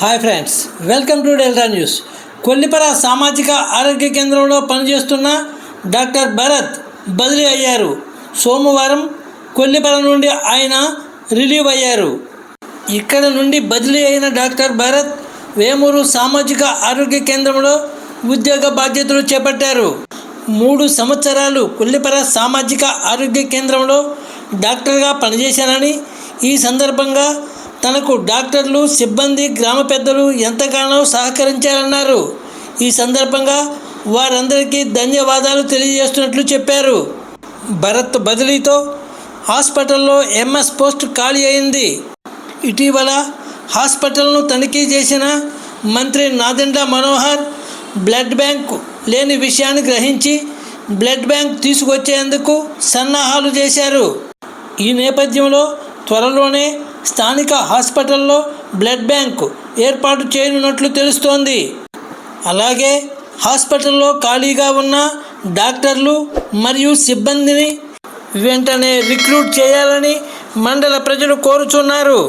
Hi friends welcome to delta news. Kollipara సామాజిక ఆరోగ్య కేంద్రంలో పనిచేస్తున్న డాక్టర్ భరత్ బదిలీ అయ్యారు. సోమవారం కొల్లిపర నుండి ఆయన రిలీవ్ అయ్యారు. ఇక్కడ నుండి బదిలీ అయిన డాక్టర్ భరత్ వేమూరు సామాజిక ఆరోగ్య కేంద్రంలో ఉద్యోగ బాధ్యతలు చేపట్టారు. మూడు సంవత్సరాలు కొల్లిపర సామాజిక ఆరోగ్య కేంద్రంలో డాక్టర్గా పనిచేశానని ఈ సందర్భంగా తనకు డాక్టర్లు సిబ్బంది గ్రామ పెద్దలు ఎంతగానో సహకరించారన్నారు. ఈ సందర్భంగా వారందరికీ ధన్యవాదాలు తెలియజేస్తున్నట్లు చెప్పారు. భరత్ బదిలీతో హాస్పిటల్లో ఎంఎస్ పోస్ట్ ఖాళీ అయింది. ఇటీవల హాస్పిటల్ను తనిఖీ చేసిన మంత్రి నాదెండ్ల మనోహర్ బ్లడ్ బ్యాంక్ లేని విషయాన్ని గ్రహించి బ్లడ్ బ్యాంక్ తీసుకొచ్చేందుకు సన్నాహాలు చేశారు. ఈ నేపథ్యంలో త్వరలోనే స్థానిక హాస్పిటల్లో బ్లడ్ బ్యాంక్ ఏర్పాటు చేయనున్నట్లు తెలుస్తోంది. అలాగే హాస్పిటల్లో ఖాళీగా ఉన్న డాక్టర్లు మరియు సిబ్బందిని వెంటనే రిక్రూట్ చేయాలని మండల ప్రజలు కోరుచున్నారు.